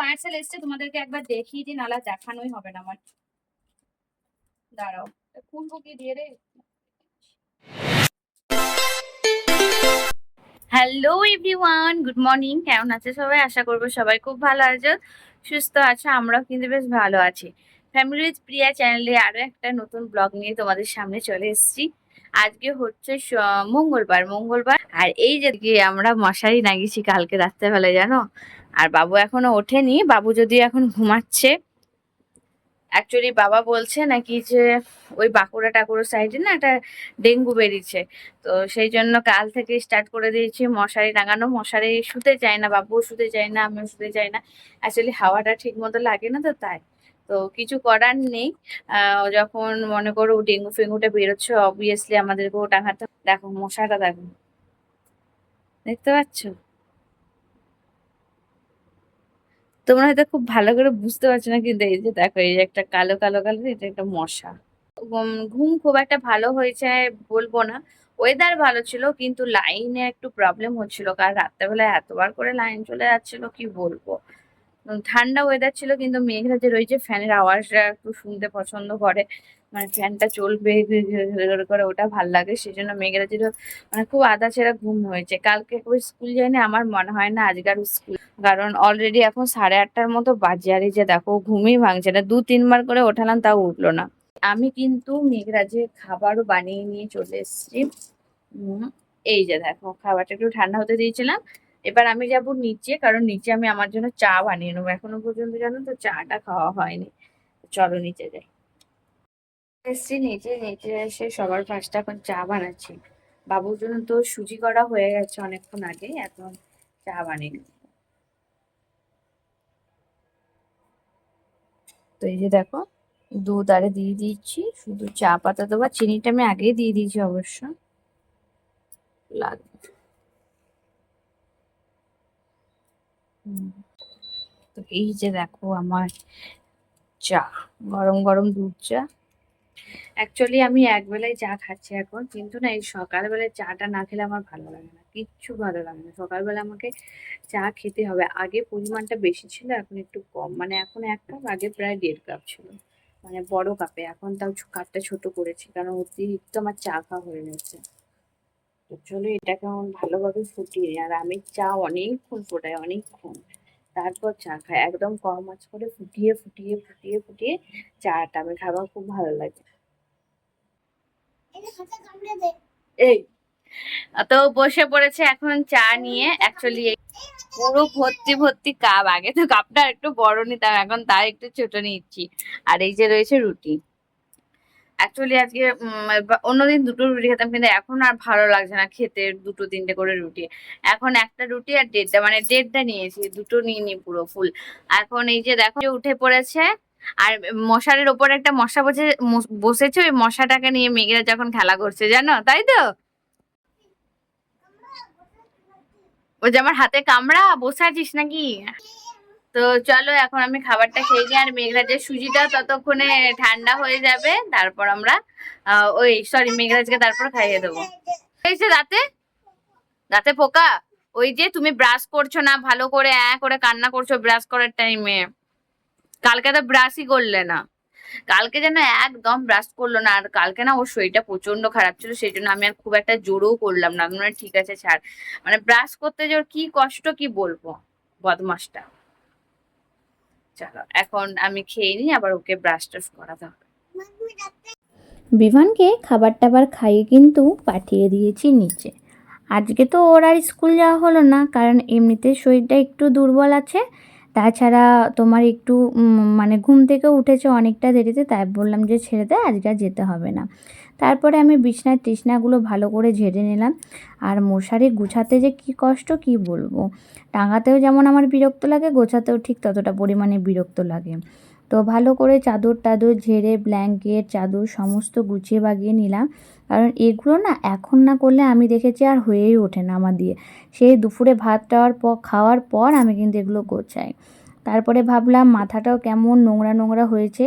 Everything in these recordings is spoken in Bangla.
পার্সেল এসছে, তোমাদেরকে একবার দেখিয়ে দিই নালা দেখানোই হবে না আমার। দাঁড়াও খুলবো কি দিয়ে রে হ্যালো এভরিওয়ান গুড মর্নিং কেমন আছে সবাই? আশা করব সবাই খুব ভালো আছো, সুস্থ আছো, আমরাও কিন্তু বেশ ভালো আছি। ফ্যামিলি উইথ প্রিয়া চ্যানেলে আরও একটা নতুন ব্লগ নিয়ে তোমাদের সামনে চলে এসেছি। আজকে হচ্ছে মঙ্গলবার মঙ্গলবার। আর এই যে আমরা মশারি লাগিয়েছি কালকে রাত্রেবেলায়, জানো? আর বাবু এখনও ওঠেনি। বাবু যদি এখন ঘুমাচ্ছে অ্যাকচুয়ালি বাবা বলছে নাকি যে ওই বাঁকুড়া টাকুড়ো সাইডে না একটা ডেঙ্গু বেরিয়েছে। তো সেই জন্য কাল থেকে স্টার্ট করে দিয়েছি। মশারি টাঙানো মশারি শুতে চায় না বাবুও শুতে চায় না, আমিও শুতে চাই না। অ্যাকচুয়ালি হাওয়াটা ঠিক মতো লাগে না তো তাই। তো কিছু করার নেই। যখন মনে করো ডেঙ্গু ফেঙ্গুটা বেরোচ্ছে অবভিয়াসলি আমাদেরকেও টাঙাতে দেখো মশাটা দেখো। দেখতে পাচ্ছ? তোমরা হয়তো খুব ভালো করে বুঝতে পারছ না কিন্তু এই যে দেখো, এই যে একটা কালো কালো কালো, এটা একটা মশা। ঘুম খুব একটা ভালো হয়েছে বলব না। ওয়েদার ভালো ছিল কিন্তু লাইনে একটু প্রবলেম হচ্ছিল, কারণ রাত্রেবেলায় এতবার করে লাইন চলে যাচ্ছিল, কি বলব? ঠান্ডা ওয়েদার ছিল, কিন্তু মেঘরা যে রয়েছে, ফ্যানের আওয়াজটা একটু শুনতে পছন্দ করে। মানে ফ্যানটা চলবে করে ওটা ভালো লাগে। সেই জন্য মেঘরা ছিল মানে খুব আধা ছেড়া ঘুম হয়েছে। কালকে ওই স্কুল যায়নি, আমার মনে হয় না আজকার স্কুল, কারণ অলরেডি এখন সাড়ে আটটার মতো বাজে। আর এই যে দেখো, ঘুমই ভাঙছে না। দু তিনবার করে ওঠালাম, তাও উঠল না। আমি কিন্তু মেঘরাজের খাবারও বানিয়ে নিয়ে চলে এসেছি এই যে দেখো, খাবারটা একটু ঠান্ডা হতে দিয়েছিলাম। এবার আমি যাব নিচে, কারণ নিচে আমি আমার জন্য চা বানিয়ে নেব। এখনও পর্যন্ত জানো তো, চাটা খাওয়া হয়নি। চলো নিচে যাই। এসছি নিচে নিচে এসে সবার ফার্স্টে এখন চা বানাচ্ছি। বাবুর জন্য তো সুজি করা হয়ে গেছে অনেকক্ষণ আগে এখন চা বানিয়ে নেব। তো এই যে দেখো, দুধ আরে দিয়ে দিচ্ছি, শুধু চা পাতা আর চিনিটা আমি আগেই দিয়ে দিয়েছি অবশ্য। লাগবে। তো এই যে দেখো আমার চা, গরম গরম দুধ চা। অ্যাকচুয়ালি আমি একবেলাই চা খাচ্ছি এখন, কিন্তু না এই সকালবেলায় চাটা না খেলে আমার ভালো লাগে না, কিচ্ছু ভালো লাগে না। সকালবেলা আমাকে চা খেতে হবে। আগে পরিমাণটা বেশি ছিল, এখন একটু কম। মানে এখন এক কাপ, আগে প্রায় দেড় কাপ ছিল। মানে বড় কাপে, এখন তাও কাপটা ছোট করেছি, কারণ অতিরিক্ত আমার চা খাওয়া হয়ে গেছে তো চলো এটাকে এখন ভালোভাবে ফুটিয়ে আর আমি চা অনেকক্ষণ ফোটাই অনেকক্ষণ। তারপর চা খাই। একদম কম আঁচ করে ফুটিয়ে ফুটিয়ে ফুটিয়ে ফুটিয়ে চাটা আমি খাবার খুব ভালো লাগে। এই তো বসে পড়েছে এখন চা নিয়ে অ্যাকচুয়ালি পুরো ভর্তি ভর্তি কাপ। আগে তো কাপটা একটু বড় নিতাম এখন তার একটু ছোট নিচ্ছি। আর এই যে রয়েছে রুটি। অ্যাকচুয়ালি আজকে অন্যদিন দুটো রুটি খেতাম, কিন্তু এখন আর ভালো লাগছে না খেতে দুটো, তিনটে করে রুটি। এখন একটা রুটি আর দেড়টা মানে দেড়টা নিয়েছি, দুটো নিয়ে নি পুরো ফুল এখন এই যে দেখো উঠে পড়েছে, আর মশারের ওপর একটা মশা বসে বসেছে, ওই মশাটাকে নিয়ে মেঘেরা যখন খেলা করছে, জানো? তাই তো? ওই যে আমার হাতে কামড়া, বসে আছিস নাকি? তো চলো এখন আমি খাবারটা খেয়ে নিই। আর মেঘরাজের সুজিটা ততক্ষণে ঠান্ডা হয়ে যাবে, তারপর আমরা ওই সরি মেঘরাজকে তারপর খাইয়ে দেবো। হয়েছে দাঁতে দাঁতে পোকা, ওই যে তুমি ব্রাশ করছ না, ভালো করে, অ্যাঁ, করে কান্না করছ ব্রাশ করার টাইমে কালকে তো ব্রাশই করলে না। কালকে যেন একদম ব্রাশ করল না, আর কালকে না ওর শরীরটা প্রচণ্ড খারাপ ছিল, সেই জন্য আমি আর খুব একটা জোরও করলাম না। ঠিক আছে, ছাড়। মানে ব্রাশ করতে যে ওর কি কষ্ট, কি বলব? বদমাসটা চলো, এখন আমি খেয়ে নিই, আবার ওকে ব্রাশ টাশ করাতে হবে। বিমানকে খাবার টাবার খাইয়ে কিন্তু পাঠিয়ে দিয়েছি নিচে। আজকে তো ওর আর স্কুল যাওয়া হলো না, কারণ এমনিতে শরীরটা একটু দুর্বল আছে। তাছাড়া তোমার একটু মানে ঘুম থেকে উঠেছে অনেকটা দেরিতে, তাই বললাম যে ছেড়ে দেয় আজকে যেতে হবে না। তারপরে আমি বিছনার তৃষ্ণাগুলো ভালো করে ঝেড়ে নিলাম। আর মশারি গুছাতে যে কি কষ্ট, কি বলব? টাঙাতেও যেমন আমার বিরক্ত লাগে, গোছাতেও ঠিক ততটা পরিমাণে বিরক্ত লাগে। তো ভালো করে চাদর টাদর ঝেড়ে, ব্ল্যাঙ্কেট, চাদর সমস্ত গুছিয়ে বাগিয়ে নিলাম। কারণ এগুলো না এখন না করলে আমি দেখেছি আর হয়েই ওঠে না আমার দিয়ে। সেই দুপুরে ভাত টাওয়ার পর খাওয়ার পর আমি কিন্তু এগুলো গোছাই। তারপরে ভাবলাম মাথাটাও কেমন নোংরা নোংরা হয়েছে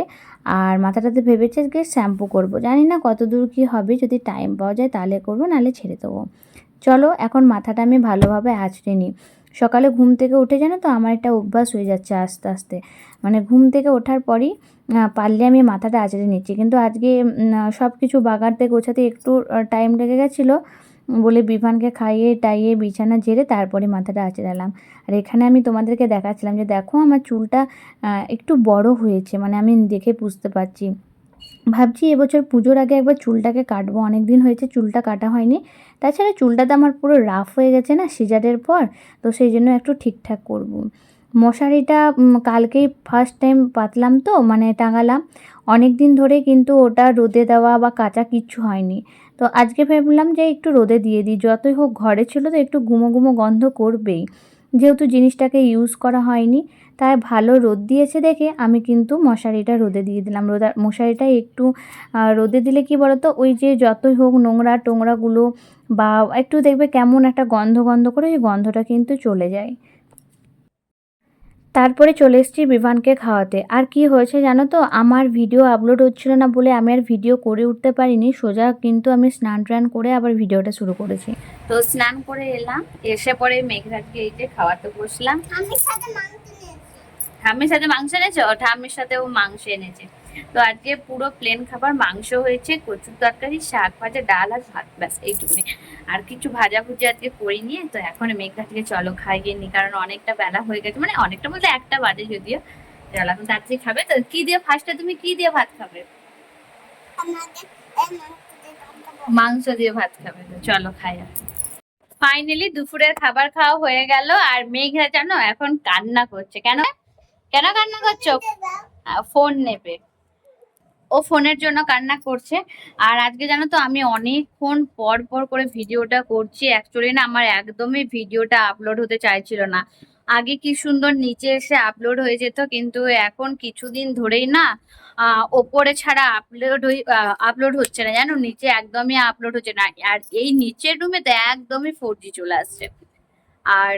আর মাথাটাতে ভেবেছে যে শ্যাম্পু করব। জানি না কত দূর কী হবে, যদি টাইম পাওয়া যায় তাহলে করব, নাহলে ছেড়ে দেবো। চলো, এখন মাথাটা আমি ভালোভাবে আঁচড়ে নিই। সকালে ঘুম থেকে উঠে জানো তো আমার একটা অভ্যাস হয়ে যাচ্ছে আস্তে আস্তে। মানে ঘুম থেকে ওঠার পরই পারলে আমি মাথাটা আঁচড়ে নিচ্ছি। কিন্তু আজকে সব কিছু বাগাতে গোছাতে একটু টাইম লেগে গেছিল, বলে বিভানকে খাইয়ে, টাইয়ে, বিছানা ঝেড়ে তারপরে মাথাটা আঁচড়ালাম আর এখানে আমি তোমাদেরকে দেখাচ্ছিলাম যে দেখো আমার চুলটা একটু বড় হয়েছে মানে আমি দেখে বুঝতে পারছি। ভাবছি এবছর পুজোর আগে একবার চুলটাকে কাটবো অনেক দিন হয়েছে চুলটা কাটা হয়নি। তাছাড়া চুলটা তো আমার পুরো রাফ হয়ে গেছে না সিজারের পর, তো সেই জন্য একটু ঠিকঠাক করব। মশারিটা কালকেই ফার্স্ট টাইম পাতলাম তো মানে টাঙালাম। অনেক দিন ধরে কিন্তু ওটা রোদে দেওয়া বা কাঁচা কিচ্ছু হয়নি। তো আজকে ভাবলাম যে একটু রোদে দিয়ে দিই, যতই হোক ঘরে ছিল তো একটু গুমো গুমো গন্ধ করবেই। যেহেতু জিনিসটাকে ইউজ করা হয়নি তাই ভালো রোদ দিয়েছে দেখে আমি কিন্তু মশারিটা রোদে দিয়ে দিলাম। রোদা মশারিটা একটু রোদে দিলে কি বলতো? ওই যে যতই হোক নোংরা টোংরাগুলো বা একটু দেখবে কেমন একটা গন্ধ গন্ধ করে ওই গন্ধটা কিন্তু চলে যায়। তারপরে চলে এসেছি বিভানকে খাওয়াতে। আর কি হয়েছে জানো তো? আমার ভিডিও আপলোড হচ্ছিল না বলে আমি আর ভিডিও করে উঠতে পারিনি। সোজা কিন্তু আমি স্নান টান করে আবার ভিডিওটা শুরু করেছি। তো স্নান করে এলাম। এসে পরে মেঘরাজকে এই যে খাওয়াতে বসলাম। আমি সাথে ঠাম্মির সাথে মাংস এনেছে? ও সাথে ও মাংস এনেছে। তো আজকে পুরো প্লেন খাবার মাংস হয়েছে, কচুর তরকারি, শাক ভাজা, ডাল আর ভাত, ব্যাস এইটুকুনি। আর কিছু ভাজা ভুজি আজকে করিনি, তো এখন মেঘা থেকে চলো খাইয়ে নি, কারণ অনেকটা বেলা হয়ে গেছে। মানে অনেকটা বলতে একটা বাজে যদিও। চলো, এখন তাড়াতাড়ি খাবে। তো কি দিয়ে ফার্স্টে তুমি কি দিয়ে ভাত খাবে? মাংস দিয়ে ভাত খাব। তো চলো খাই ফাইনালি দুপুরের খাবার খাওয়া হয়ে গেল, আর মেঘা জানো এখন কান্না করছে। কেন? কেন কান্না করছ ফোন নেবে। ও ফোনের জন্য কান্না করছে। আর আজকে জানো তো, আমি অনেকক্ষণ পর পর করে ভিডিওটা করছি। অ্যাকচুয়ালি না, আমার একদমই ভিডিওটা আপলোড হতে চাইছিল না। আগে কি সুন্দর নিচে এসে আপলোড হয়ে যেত, কিন্তু এখন কিছুদিন ধরেই না ওপরে ছাড়া আপলোড আপলোড হচ্ছে না। জানো, নিচে একদমই আপলোড হচ্ছে না। আর এই নিচের রুমে তো একদমই ফোর জি চলে আসছে। আর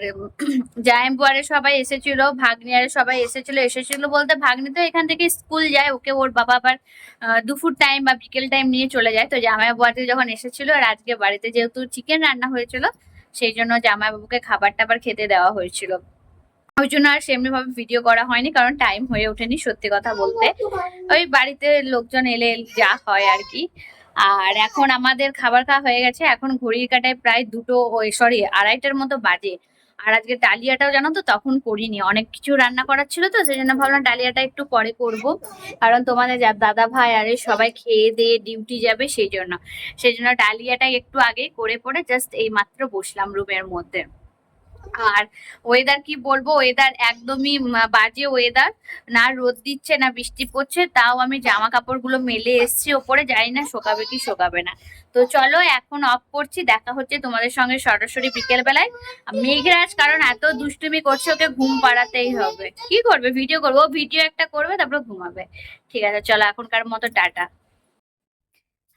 জায়েম্বুয়ারে সবাই এসেছিল ভাগ্নিয়ারে সবাই এসেছিল এসেছিল বলতে ভাগ্নি তো এখান থেকে স্কুল যায়, ওকে ওর বাবা আবার দুপুর টাইম বা বিকেল টাইম নিয়ে চলে যায়। তো জামাইবাবু যখন এসেছিল আর আজকে বাড়িতে যেহেতু চিকেন রান্না হয়েছিল, সেই জন্য জামাইবাবুকে খাবার টাবার খেতে দেওয়া হয়েছিল। ওই জন্য আর সেমনি ভাবে ভিডিও করা হয়নি, কারণ টাইম হয়ে ওঠেনি সত্যি কথা বলতে। ওই বাড়িতে লোকজন এলে যা হয় আর কি। আর এখন আমাদের খাবার খাওয়া হয়ে গেছে। এখন ঘড়ির কাটায় প্রায় দুটো ওই সরি আড়াইটার মতো বাজে। আর আজকে ডালিয়াটাও জানো তো তখন করিনি। অনেক কিছু রান্না করার ছিল তো, সেই জন্য ভাবলাম ডালিয়াটা একটু পরে করব। কারণ তোমাদের দাদা ভাই আরে সবাই খেয়ে দিয়ে ডিউটি যাবে সেই জন্য। সেই জন্য ডালিয়াটা একটু আগে করে পরে জাস্ট এই মাত্র বসলাম রুমের মধ্যে। আর ওয়েদার কি বলব? ওয়েদার একদমই বাজে ওয়েদার না রোদ দিচ্ছে, না বৃষ্টি পড়ছে, তাও আমি জামা কাপড়গুলো মেলে এসছি ওপরে, জানি না শোকাবে কি শোকাবে না। তো চলো এখন অফ করছি, দেখা হচ্ছে তোমাদের সঙ্গে সরাসরি বিকেল বেলায় মেঘরাজ, কারণ এত দুষ্টুমি করছে, ওকে ঘুম পাড়াতেই হবে। কি করবে? ভিডিও করব। ভিডিও একটা করবে, তারপর ঘুমাবে। ঠিক আছে, চলো এখনকার মতো, টাটা।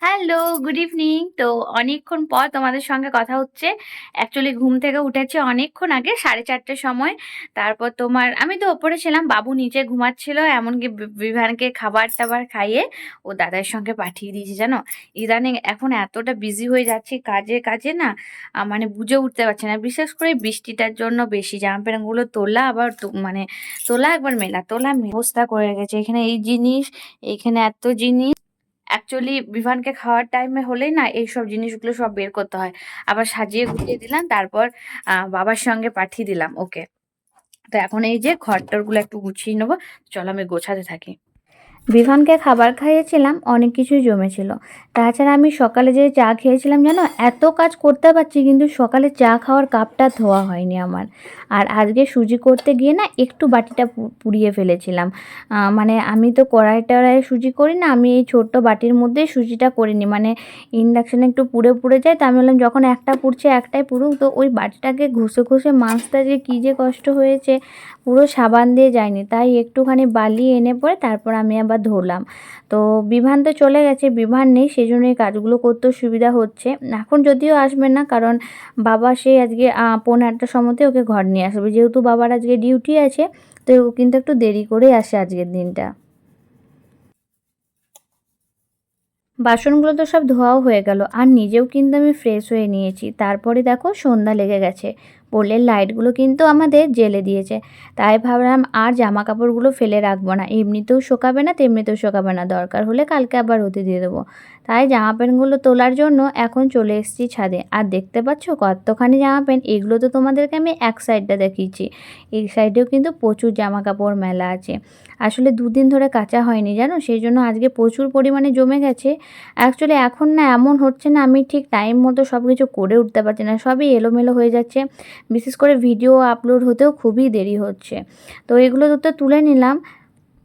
Hello, good evening. তো অনেকক্ষণ পর তোমাদের সঙ্গে কথা হচ্ছে। অ্যাকচুয়ালি ঘুম থেকে উঠেছে অনেকক্ষণ আগে, সাড়ে চারটের সময়। তারপর তোমার, আমি তো ওপরে ছিলাম, বাবু নিচে ঘুমাচ্ছিল, এমনকি বিভানকে খাবার টাবার খাইয়ে ও দাদার সঙ্গে পাঠিয়ে দিয়েছে, জানো? ইদানিং এখন এতটা বিজি হয়ে যাচ্ছি কাজে কাজে না মানে বুঝে উঠতে পারছে না। বিশেষ করে বৃষ্টিটার জন্য বেশি জামা প্যান্টগুলো তোলা, আবার মানে তোলা একবার মেলা, তোলা অবস্থা করে গেছে। এখানে এই জিনিস, এখানে এত জিনিস। অ্যাকচুয়ালি বিভানকে খাওয়ার টাইমে হলেই না এই সব জিনিসগুলো সব বের করতে হয়। আবার সাজিয়ে গুছিয়ে দিলাম, তারপর বাবার সঙ্গে পাঠিয়ে দিলাম ওকে তো এখন এই যে ঘরটরগুলো একটু গুছিয়ে নেব, চলো আমি গোছাতে থাকি। বিভানকে খাবার খাইয়েছিলাম, অনেক কিছুই জমেছিল। তাছাড়া আমি সকালে যে চা খেয়েছিলাম জানো, এত কাজ করতে পারছি কিন্তু সকালে চা খাওয়ার কাপটা ধোয়া হয়নি আমার। আর আজকে সুজি করতে গিয়ে না একটু বাটিটা পুড়িয়ে ফেলেছিলাম। মানে আমি তো কড়াই টড়াই সুজি করি না, আমি এই ছোট্ট বাটির মধ্যেই সুজিটা করিনি। মানে ইন্ডাকশানে একটু পুড়ে পুড়ে যায়, তো আমি বললাম যখন একটা পুড়ছে একটাই পুড়ুক, তো ওই বাটিটাকে ঘষে ঘষে মাছটা যে কী যে কষ্ট হয়েছে, পুরো সাবান দিয়ে যায়নি। তাই একটুখানি বালি এনে পরে তারপর আমি আবার ধরলাম। তো বিভান তো চলে গেছে, বিভান নেই সেই জন্য এই কাজগুলো করতেও সুবিধা হচ্ছে। এখন যদিও আসবে না, কারণ বাবা সেই আজকে পৌনে আটটার সময়তে ওকে ঘর নিয়ে আসবে। যেহেতু বাবার আজকে ডিউটি আছে, তো ও কিন্তু একটু দেরি করেই আসে আজকের দিনটা। বাসনগুলো তো সব ধোয়াও হয়ে গেল। আর নিজেও কিন্তু আমি ফ্রেশ হয়ে নিয়েছি। তারপরে দেখো সন্ধ্যা লেগে গেছে। পোলের লাইটগুলো কিন্তু আমাদের জেলে দিয়েছে। তাই ভাবলাম আর জামা কাপড়গুলো ফেলে রাখব না। এমনিতেও শোকাবে না, তেমনিতেও শোকাবে না। দরকার হলে কালকে আবার রোদে দিয়ে দেবো। তাই জামা প্যান্টগুলো তোলার জন্য এখন চলে এসেছি ছাদে। আর দেখতে পাচ্ছ কতখানি জামা প্যান্ট? এগুলো তো তোমাদেরকে আমি এক সাইডটা দেখিয়েছি। এই সাইডেও কিন্তু প্রচুর জামা কাপড় মেলা আছে। আসলে দুদিন ধরে কাঁচা হয়নি, জানো? সেই জন্য আজকে প্রচুর পরিমাণে জমে গেছে। অ্যাকচুয়ালি এখন না এমন হচ্ছে না, আমি ঠিক টাইম মতো সব কিছু করে উঠতে পারছি না। সবই এলোমেলো হয়ে যাচ্ছে। বিশেষ করে ভিডিও আপলোড হতেও খুবই দেরি হচ্ছে। তো এগুলো তো তুলে নিলাম।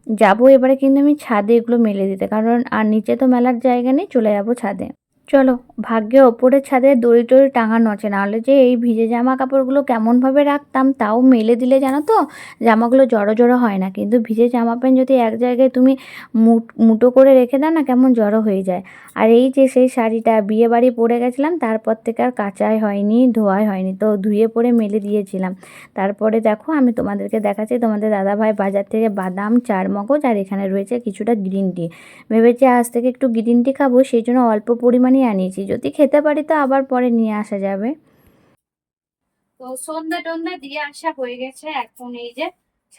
যাব এবারে কিন্তু আমি ছাদে এগুলো মেলে দিতে, কারণ আর নিচে তো মেলার জায়গা নেই, চলে যাব ছাদে। চলো, ভাগ্যে ওপরের ছাদে দড়ি টড়ি টাঙানো আছে। নাহলে যে এই ভিজে জামা কাপড়গুলো কেমনভাবে রাখতাম, তাও মেলে দিলে জানো তো? জামাগুলো জড়ো জড়ো হয় না। কিন্তু ভিজে জামা প্যান্ট যদি এক জায়গায় তুমি মুটো করে রেখে দাও না, কেমন জড়ো হয়ে যায়। আর এই যে সেই শাড়িটা বিয়ে বাড়ি পরে গেছিলাম, তারপর থেকে আর কাচাই হয়নি, ধোয়াই হয়নি, তো ধুয়ে পরে মেলে দিয়েছিলাম। তারপরে দেখো, আমি তোমাদেরকে দেখাচ্ছি, তোমাদের দাদাভাই বাজার থেকে বাদাম, চার মগজ, আর এখানে রয়েছে কিছুটা গ্রিন টি। ভেবেছি আজ থেকে একটু গ্রিন টি খাব, সেই জন্য অল্প পরিমাণেই আনিয়েছি। যদি খেতে পারি তো আবার পরে নিয়ে আসা যাবে। তো সন্ধ্যা টন্ধা দিয়ে আসা হয়ে গেছে। এখন এই যে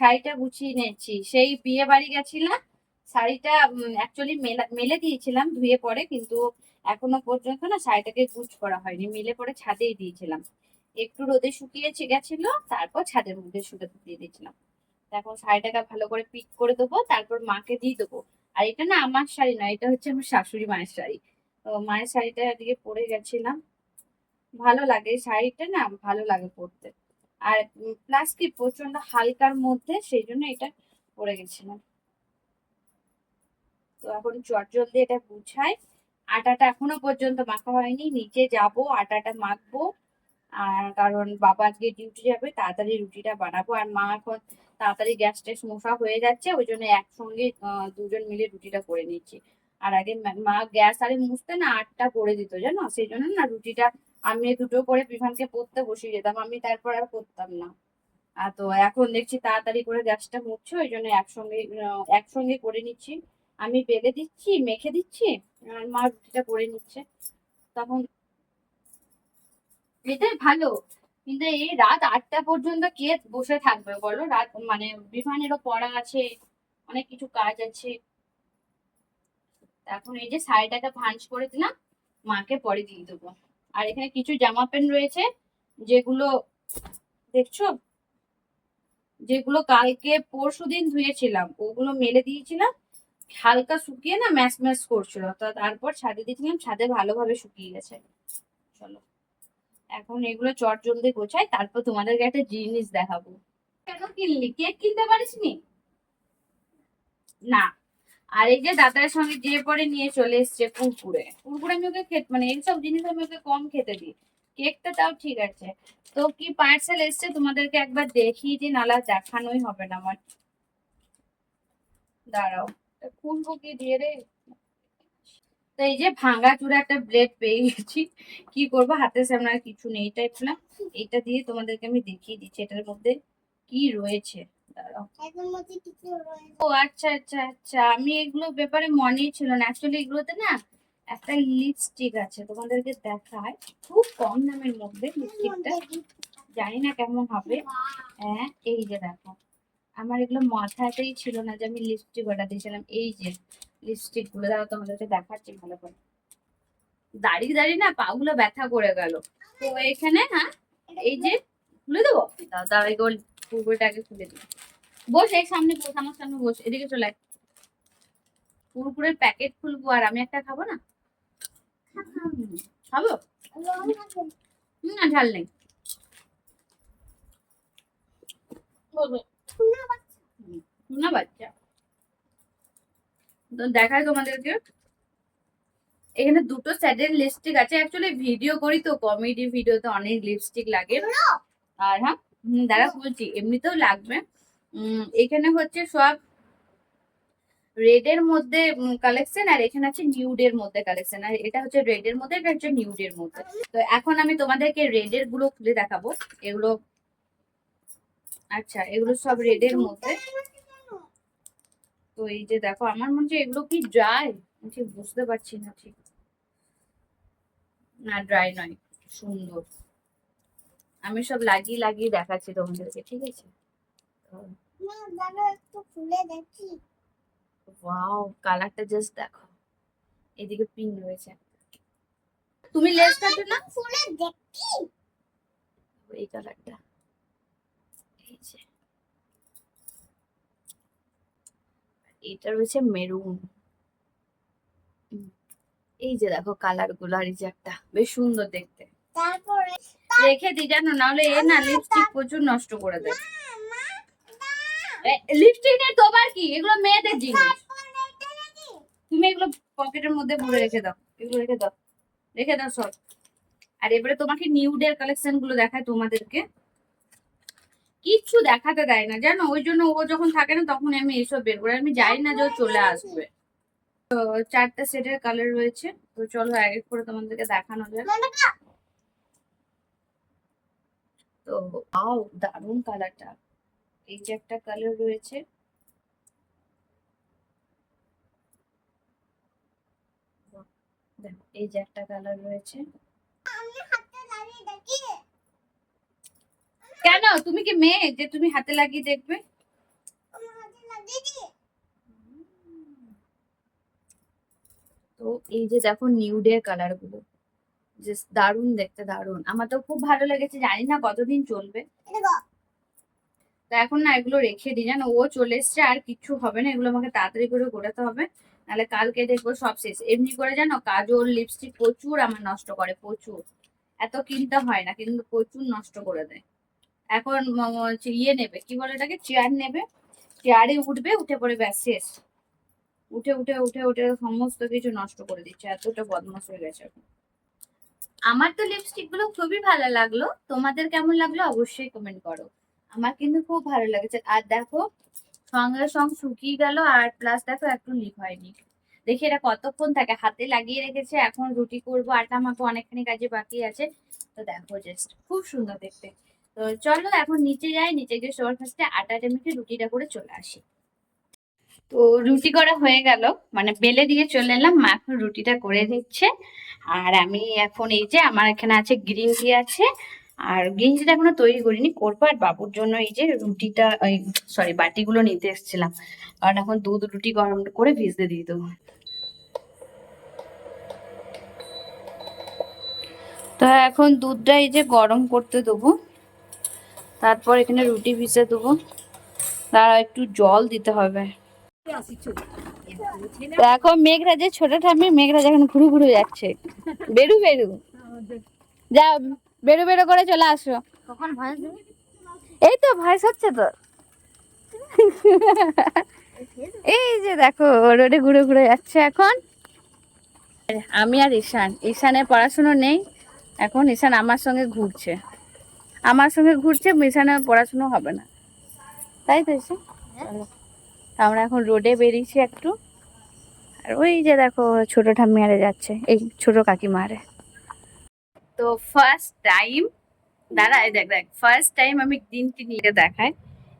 শাড়িটা গুছিয়ে নিয়েছি। সেই বিয়ে বাড়ি গেছিলাম। শাড়িটা অ্যাকচুয়ালি মেলে দিয়েছিলাম ধুয়ে পরে, কিন্তু এখনও পর্যন্ত না শাড়িটাকে গুছ করা হয়নি। মেলে পরে ছাদেই দিয়েছিলাম। একটু রোদে শুকিয়েছে, গেছিল, তারপর ছাদের মধ্যে শুকাতে দিয়ে দিয়েছিলাম। এখন শাড়িটাকে ভালো করে পিক করে দেবো, তারপর মাকে দিয়ে দেবো। আর এটা না আমার শাড়ি নয়, এটা হচ্ছে আমার শাশুড়ি মায়ের শাড়ি। মায়ের শাড়িটা এদিকে পরে গেছিলাম। ভালো লাগে শাড়িটা না ভালো লাগে পরতে। আর প্লাস কি প্রচণ্ড হালকার মধ্যে সেই জন্য এটা পরে গেছিলাম। তো এখন চট জলদি এটা গুছাই। আটাটা এখনও পর্যন্ত মাখা হয়নি, নিচে যাব, আটাটা মাখবো। আর কারণ বাবা আজকে ডিউটি যাবে, তাড়াতাড়ি রুটিটা বানাবো। আর মা এখন তাড়াতাড়ি গ্যাস ট্যাস মশা হয়ে যাচ্ছে, ওই জন্য একসঙ্গে দুজন মিলে রুটিটা করে নিচ্ছি। আর আগে মা- গ্যাস আরে মুছতে না আটটা করে দিত জানো? সেই জন্য না রুটিটা আমি দুটো করে বিভানকে পড়তে বসিয়ে যেতাম আমি তারপর আর করতাম না। আর তো এখন দেখছি তাড়াতাড়ি করে গ্যাসটা মুছছে ওই জন্য একসঙ্গে একসঙ্গে করে নিচ্ছি। আমি বেলে দিচ্ছি, মেখে দিচ্ছি, আর মা রুটিটা করে নিচ্ছে। তখন এটাই ভালো। কিন্তু এই রাত আটটা পর্যন্ত কে বসে থাকবে বলো? রাত মানে বিভানেরও পড়া আছে, অনেক কিছু কাজ আছে। এখন এই যে শাড়িটাকে ভাঁজ করে দিলাম, মাকে পরে দিয়ে দেবো। আর এখানে কিছু জামা প্যান্ট রয়েছে, যেগুলো দেখছ? যেগুলো কালকে পরশু দিন ধুয়েছিলাম, ওগুলো মেলে দিয়েছিলাম, হালকা শুকিয়ে না ম্যাচ ম্যাচ করছিল, তো তারপর ছাদে দিয়েছিলাম, ছাদে ভালোভাবে শুকিয়ে গেছে। চলো। এখন এগুলো চট জলদি গোছাই, তারপর তোমাদেরকে একটা জিনিস দেখাবো। কেন কিনলি? কেক কিনতে পারিসনি? না। আর এই যে দাদার সঙ্গে যে পরে নিয়ে চলে এসছে কুরকুরে। কুরকুরে আমি ওকে খেতে মানে এইসব জিনিস আমি ওকে কম খেতে দিই। কেকটা তাও ঠিক আছে। তো কি পার্সেল এসছে তোমাদেরকে একবার দেখিয়ে দিই নালা দেখানোই হবে না আমার। দাঁড়াও, এটা খুলবো কি দিয়ে রে? তো এই যে ভাঙা চূড়া একটা ব্লেড পেয়ে গেছি। কি করব? হাতের সামনে আর কিছু নেই ভাবলাম এটা দিয়ে তোমাদেরকে আমি দেখিয়ে দিচ্ছি এটার মধ্যে কি রয়েছে। ও আচ্ছা আচ্ছা আচ্ছা। আমি এগুলো ব্যাপারে মনেই ছিল না। অ্যাকচুয়ালি এগুলোতে না একটা লিপস্টিক আছে, তোমাদেরকে দেখায় খুব কম দামের মধ্যে লিপস্টিকটা জানি না কেমন হবে। হ্যাঁ এই যে দেখো। আমার এগুলো মাথাতেই ছিল না যে আমি লিপস্টিক অর্ডার দিয়েছিলাম। এই যে লিপস্টিকগুলো দাঁড়াও, তোমাদেরকে দেখাচ্ছি ভালো করে। দাঁড়িয়ে দাঁড়িয়ে না, পাগুলো ব্যথা করে গেল। তো এখানে হ্যাঁ এই যে খুলে দেবো? দাও এই গোল কুকুরটাকে খুলে দিই। বস এই সামনে বস আমার সামনে বস এদিকে চলে আয়। কুরকুরের প্যাকেট খুলবো আর আমি একটা খাব না? খাব? না ঝাল নেই। না বাচ্চা। তো দেখায় তোমাদেরকে। এখানে দুটো সেটের লিপস্টিক আছে। অ্যাকচুয়ালি ভিডিও করি তো কমেডি ভিডিওতে অনেক লিপস্টিক লাগে। আর হ্যাঁ দাঁড়া বলছি, এমনিতেও লাগবে। এখানে হচ্ছে সব রেড এর মধ্যে কালেকশন আর এখানে আছে নিউড এর মধ্যে কালেকশন আর এটা হচ্ছে রেড এর মধ্যে, এটা হচ্ছে নিউড এর মধ্যে। তো এখন আমি তোমাদেরকে রেড এরগুলো খুলে দেখাবো। এগুলো আচ্ছা এগুলো সব রেড এর মধ্যে। তো এই যে দেখো, আমার মনে হচ্ছে এগুলো কি ড্রাই ঠিক বুঝতে পারছি না ঠিক। না ড্রাই নয়, সুন্দর। আমি সব লাগিয়ে লাগিয়ে দেখাচ্ছি তোমাদেরকে ঠিক আছে? ওয়াও কালারটা জাস্ট দেখো। এদিকে পিঙ্ক রয়েছে। তুমি লেস কাটো না? খুলে দেখি। এই কালারটা এই যে। এটা রয়েছে মেরুন এই যে দেখো কালারগুলো আর এই যে একটা। বেশ সুন্দর দেখতে। তারপরে রেখে দিই জানো? নাহলে এ না লিপস্টিক প্রচুর নষ্ট করে দেয়। লিপস্টিক নেই তোমার কি? এগুলো মেয়েদের জিনিস। তুমি এগুলো পকেটের মধ্যে ভরে রেখে দাও। এগুলো রেখে দাও। রেখে দাও সব আর এবারে তোমাকে নিউডের কালেকশনগুলো দেখায় তোমাদেরকে। কিচ্ছু দেখাতে দেয় না জানো? ওই জন্য ও যখন থাকে না তখন আমি এইসব বের করি। আমি জানি না যে ও চলে আসবে। তো চারটা সেটের কালার রয়েছে। তো চলো এক এক করে তোমাদেরকে দেখানো যাক। মনে তো আও দারুণ কালারটা এই যে একটা কালার রয়েছে। এই যে একটা কালার রয়েছে। কেন? তুমি কি মেয়ে যে তুমি হাতে লাগিয়ে দেখবে? তো এই যে দেখো নিউডের কালারগুলো। জাস্ট দারুণ দেখতে দারুণ। আমার তো খুব ভালো লেগেছে জানি না কতদিন চলবে। তো এখন না এগুলো রেখে দিই জানো? ও চলে এসছে আর কিছু হবে না এগুলো আমাকে তাড়াতাড়ি করে গোটাতে হবে। নাহলে কালকে দেখব সব শেষ। এমনি করে জানো কাজল লিপস্টিক প্রচুর আমার নষ্ট করে প্রচুর। এত কিনতে হয় না কিন্তু প্রচুর নষ্ট করে দেয়। এখন ইয়ে নেবে কি বলে এটাকে চেয়ার নেবে। চেয়ারে উঠবে উঠে পড়ে ব্যাস শেষ। উঠে উঠে উঠে উঠে সমস্ত কিছু নষ্ট করে দিচ্ছে এতটা বদমাশ হয়ে গেছে এখন। আমার তো লিপস্টিকগুলো খুবই ভালো লাগল। তোমাদের কেমন লাগল অবশ্যই কমেন্ট করো। আমার কিন্তু খুব ভালো লেগেছে। আর দেখো, সঙ্গে সঙ্গে শুকিয়ে গেল আর প্লাস দেখো একটু লিক হয়নি। দেখি এটা কতক্ষণ থাকে। হাতে লাগিয়ে রেখেছে, এখন রুটি করব আটা মাখবো অনেকখানি কাজে বাকি আছে। তো দেখো জাস্ট খুব সুন্দর দেখতে। তো চলো এখন নিচে যাই, নিচে গিয়ে সবার ফার্স্টে আটাটা মেখে রুটিটা করে চলে আসি। তো রুটি করা হয়ে গেল। মানে বেলে দিয়ে চলে এলাম, মা এখন রুটিটা করে দিচ্ছে। আর আমি এখন এই যে আমার এখানে আছে গ্রিন টি আছে, আর গ্রিন টিটা এখনও তৈরি করিনি, করব আর বাবুর জন্য এই যে রুটিটা, ওই সরি বাটিগুলো নিতে এসেছিলাম। কারণ এখন দুধ, রুটি গরম করে ভিজতে দিয়ে দেবো। তো এখন দুধটা এই যে গরম করতে দেবো। তারপর এখানে রুটি ভিজে দেবো। তার একটু জল দিতে হবে। দেখো মেঘরাজ যে ছোট ঠাম্মি মেঘরাজ এখন ঘুরু ঘুরু যাচ্ছে। বেরু বেরু। যা বেরু বেরু করে চলে আসো। কখন ভয়েস এই তো ভয়েস হচ্ছে তো। এই যে দেখো রোডে ঘুরে ঘুরে যাচ্ছে এখন। আমি আর ঈশান। ঈশানের পড়াশুনো নেই। এখন ঈশান আমার সঙ্গে ঘুরছে। আমার সঙ্গে ঘুরছে ঈশানের পড়াশুনো হবে না। তাই তো ঈশান? চলো। আমরা এখন রোডে বেরিয়েছি একটু। আর ওই যে দেখো ছোট ঠাম্মি আরে যাচ্ছে এই ছোট কাকিমা আরে তো ফার্স্ট টাইম দাঁড়া এই দেখ দেখ ফার্স্ট টাইম আমি গ্রিন টি নিয়ে দেখাই।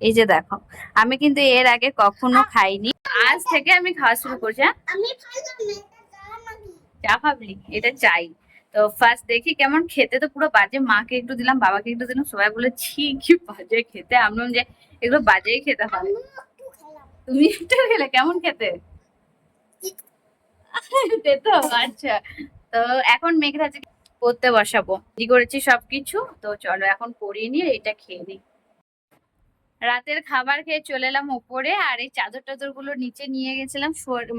এই যে দেখো আমি কিন্তু এর আগে কখনো খাইনি। আজ থেকে আমি খাওয়া শুরু করছি হ্যাঁ? আমি খাইলাম না চা ভাবলি এটা চাই। তো ফার্স্ট দেখি কেমন খেতে তো পুরো বাজে মাকে একটু দিলাম বাবাকে একটু দিলাম সবাই বলে ছি কি বাজে খেতে। আমি যে এগুলো বাজেই খেতে হয় একটু খেলে কেমন খেতে? তেতো আচ্ছা। তো এখন মেঘরাজকে পড়তে বসাবো। কি করেছি সবকিছু। তো চলো এখন পরিয়ে নিয়ে এটা খেয়ে নিই। রাতের খাবার খেয়ে চলে এলাম ওপরে, আর এই চাদর টাদরগুলো নিচে নিয়ে গেছিলাম।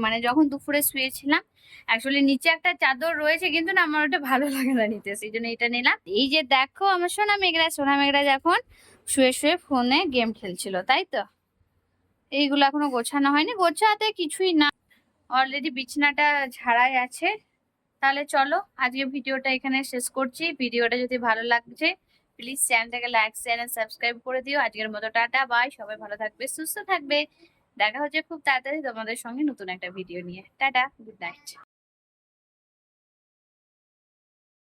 মানে যখন দুপুরে শুয়েছিলাম অ্যাকচুয়ালি নিচে একটা চাদর রয়েছে, কিন্তু না আমার ওটা ভালো লাগে না নিতে, সেই জন্য এটা নিলাম। এই যে দেখো আমার সোনা মেঘরাজ সোনা মেঘরাজ এখন শুয়ে শুয়ে ফোনে গেম খেলছিল, তাই তো? এইগুলো এখনও গোছানো হয়নি। গোছাতে কিছুই না। অলরেডি বিছনাটা ঝাড়াই আছে। তাহলে চলো, আজকে ভিডিওটা এখানে শেষ করছি। ভিডিওটা যদি ভালো লাগছে প্লিজ চ্যানেলটাকে লাইক শেয়ার এন্ড সাবস্ক্রাইব করে দিও। আজকের মতো টাটা বাই সবাই ভালো থাকবে, সুস্থ থাকবে। দেখা হচ্ছে খুব তাড়াতাড়ি তোমাদের সঙ্গে নতুন একটা ভিডিও নিয়ে। Tata good night